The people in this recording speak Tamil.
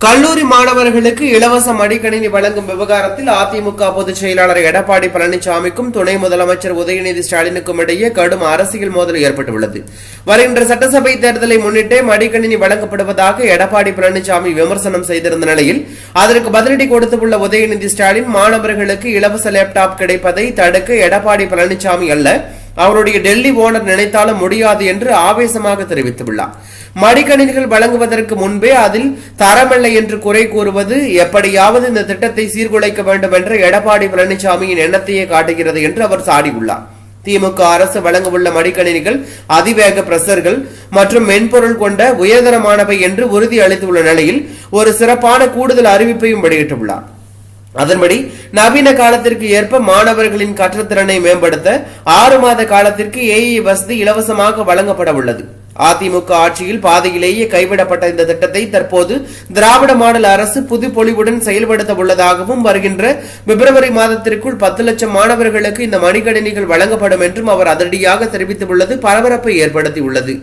கல்லூரி மாணவர்களுக்கு இலவச மடிக்கணினி வழங்கும் விவகாரத்தில் அதிமுக பொதுச் செயலாளர் எடப்பாடி பழனிசாமிக்கும் துணை முதலமைச்சர் உதயநிதி ஸ்டாலினுக்கும் இடையே கடும் அரசியல் மோதல் ஏற்பட்டுள்ளது. வருகின்ற சட்டசபை தேர்தலை முன்னிட்டே மடிக்கணினி வழங்கப்படுவதாக எடப்பாடி பழனிசாமி விமர்சனம் செய்திருந்த நிலையில் அதற்கு பதிலடி கொடுத்துள்ள உதயநிதி ஸ்டாலின் மாணவர்களுக்கு இலவச லேப்டாப் கிடைப்பதை தடுக்க எடப்பாடி பழனிசாமி அல்ல அவருடைய டெல்லி ஓனர் நினைத்தாலும் முடியாது என்று ஆவேசமாக தெரிவித்துள்ளார். மடிக்கணினிகள் வழங்குவதற்கு முன்பே அதில் தரமில்லை என்று குறை கூறுவது எப்படியாவது இந்த திட்டத்தை சீர்குலைக்க வேண்டும் என்ற எடப்பாடி பழனிசாமியின் எண்ணத்தையே காட்டுகிறது என்று அவர் சாடியுள்ளார். திமுக அரசு வழங்கவுள்ள மடிக்கணினிகள் அதிவேக பிரசர்கள் மற்றும் மென்பொருள் கொண்ட உயர்தரமானவை என்று உறுதி அளித்துள்ள நிலையில் ஒரு சிறப்பான கூடுதல் அறிவிப்பையும் வெளியிட்டுள்ளார். அதன்படி நவீன காலத்திற்கு ஏற்ப மாணவர்களின் கற்றத்திறனை மேம்படுத்த ஆறு மாத காலத்திற்கு ஏஇ வசதி இலவசமாக வழங்கப்பட உள்ளது. அதிமுக ஆட்சியில் பாதையிலேயே கைவிடப்பட்ட இந்த திட்டத்தை தற்போது திராவிட மாடல் அரசு புதுப்பொலிவுடன் செயல்படுத்த உள்ளதாகவும் வருகின்ற பிப்ரவரி மாதத்திற்குள் பத்து லட்சம் மாணவர்களுக்கு இந்த மடிக்கணினிகள் வழங்கப்படும் என்றும் அவர் அதிரடியாக தெரிவித்துள்ளது. பரபரப்பை ஏற்படுத்தியுள்ளது.